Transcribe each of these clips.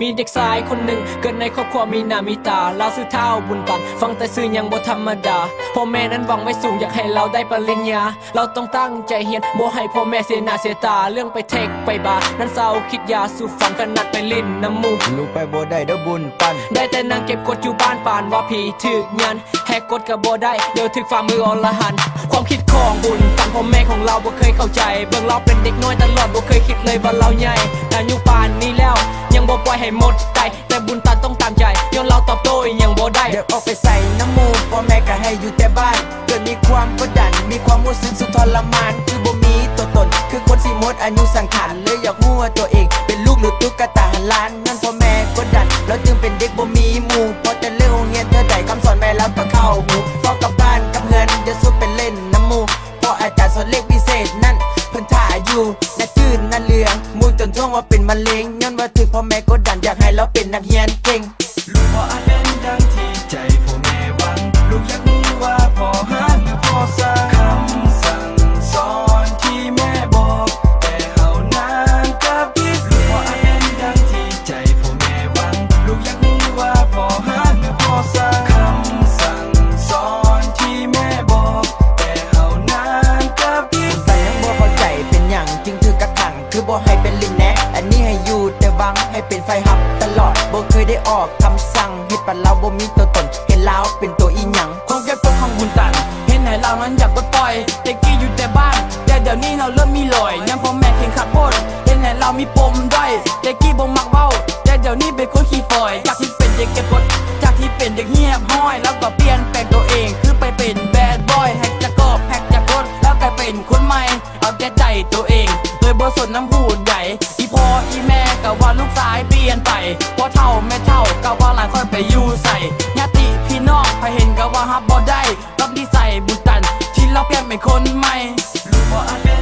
มีเด็กชายคนหนึ่งเกิดในครอบครัวมีหน้ามีตาลาวซื้อเท้าบุญกันฟังแต่ซื้อยังบ่ธรรมดาพ่อแม่นั้นหวังไว้สูงอยากให้เราได้ปริญญาเราต้องตั้งใจเรียนบ่ให้พ่อแม่เสียหน้าเสียตาเรื่องไปเทคไปบาร์นั้นเศร้าคิดยาสู่ฝังขนาดไปลิ้นน้ำมูกลูกไปบ่ได้เด้อบุญปันได้แต่นั่งเก็บกดอยู่บ้านปานว่าผีถึกยันแหกกฎกับบ่ได้เดี๋ยวถึกฝ่ามืออรหันต์ความคิดของบุญตันพ่อแม่ของเราบ่เคยเข้าใจ เบิ่งเราเป็นเด็กน้อยตลอดบ่เคยคิดเลยว่าเราใหญ่แต่ยุคป่านนี้แล้วยัง บ่ปล่อยให้หมดใจแต่บุญตันต้องตามใจย้อนเราตอบโต้ยังบ่ได้เดี๋ยวออกไปใส่น้ำมูกพ่อแม่ก็ให้อยู่แต่บ้านเกิดมีความกดดัน มีความรู้สึกสุดทรมานคือบ่มีตัวตน คือคนสิหมดอายุสังขารเลยอยากรู้ว่าตัวเองเป็นลูกหรือตุ๊กตาหันล้านนั่นพ่อแม่กดดันแล้วจึงเป็นเด็กบ่มีมู่พอแต่เรื่องโรงเรียนเธอได้คำสอนแม่แล้วก็เข้า พ่อแม่ก็ดันอยากให้เราเป็นนักเรียนเก่ง ออกคำสั่งเห็ดปันเราบ่มีตัวตนเห็นลาเป็นตัวอีหยังความแก็บตัวของบุญตัน เห็นไหนเรานั้นอยากกดปล่อยแต่กี้อยู่แต่บ้าน แต่เดี๋ยวนี้เราเริ่มมีลอยยังพ่อแม่เข่งขัดโพดเห็นไหนเรามีปมด้อยแต่กี้บ่มักเบ้าแต่เดี๋ยวนี้เป็นคนขี้ฝอยจากที่เป็นเด็กเก็บกดจากที่เป็นเด็กเงียบห้อย แล้วก็เปลี่ยนแปลงตัว พ่อเท่าแม่เท่าก็ว่าหลายคนไปอยู่ใส่ญาติพี่น้องพอเห็นก็ว่าฮับบ่ได้รับดีใส่บุญตัน ที่เราเปลี่ยนเป็นคนใหม่รู้ว่าอาจเป็น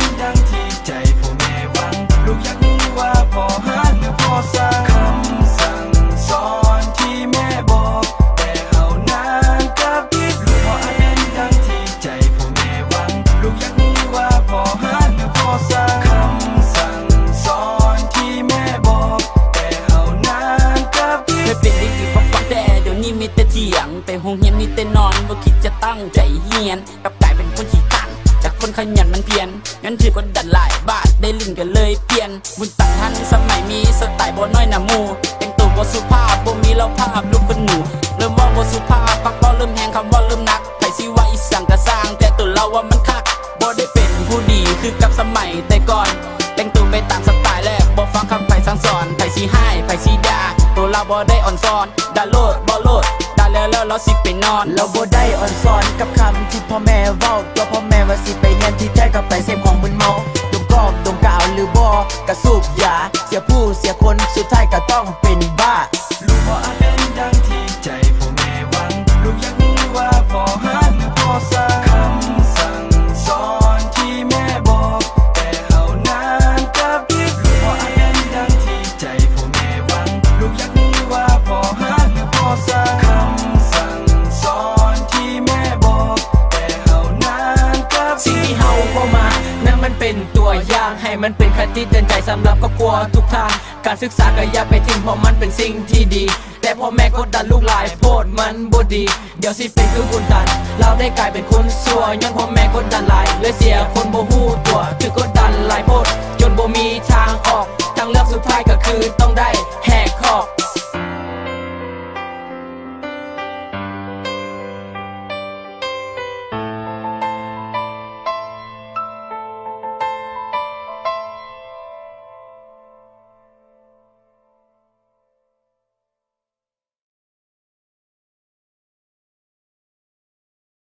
ตั้งใจเรียนกลับกลายเป็นคนขี้ตันจากคนขยันมันเพียนงั้นถือกดดันหลายบาทได้ลิ้นกันเลยเปลี่ยนบุญตันทันสมัยมีสไตล์บ่น้อยหนามูแต่งตัวบ่สุภาพบ่มีเราภาพลูกคนหนูเริ่มว่าบ่สุภาพปักเว้าเริ่มแหงคำว่าเริ่มนักไผสิว่าอีสั่งกระสร้าง แต่ตัวเราว่ามันคักบ่ได้เป็นผู้ดีคือกับสมัยแต่ก่อนแต่งตัวไปตามสไตล์และบ่ฟังคำไผ่สั่งสอนไผ่สิให้ไผ่สิด่าตัวเราบ่ได้อ่อนซ้อนดาโลดบ่โลด แล้วแล้วเราสิไปนอน เราบ่ได้อ่อนสอนกับคำที่พ่อแม่เว้าตัวพ่อแม่ว่าสิไปเฮียนที่แท้ก็ไปเสพของมึนเมาดมกอกดมกาวหรือบ่กระสูบยาเสียผู้เสียคนสุดท้ายก็ต้องเป็นบ้าลูกบ่อ เป็นตัวอย่างให้มันเป็นคติเตือนใจสำหรับครอบครัวทุกทาง การศึกษาก็อย่าไปทิ้งเพราะมันเป็นสิ่งที่ดี แต่พ่อแม่กดดันลูกหลายโพดมันบ่ดี เดี๋ยวสิเป็นคือบุญตัน เราได้กลายเป็นคนสัวย้อนพ่อแม่กดดันหลายเลยเสียคนบ่ฮู้ตัวถือกดดันหลายโพดจนบ่มีทางออกทางเลือกสุดท้ายก็คือต้องได้แหกคอก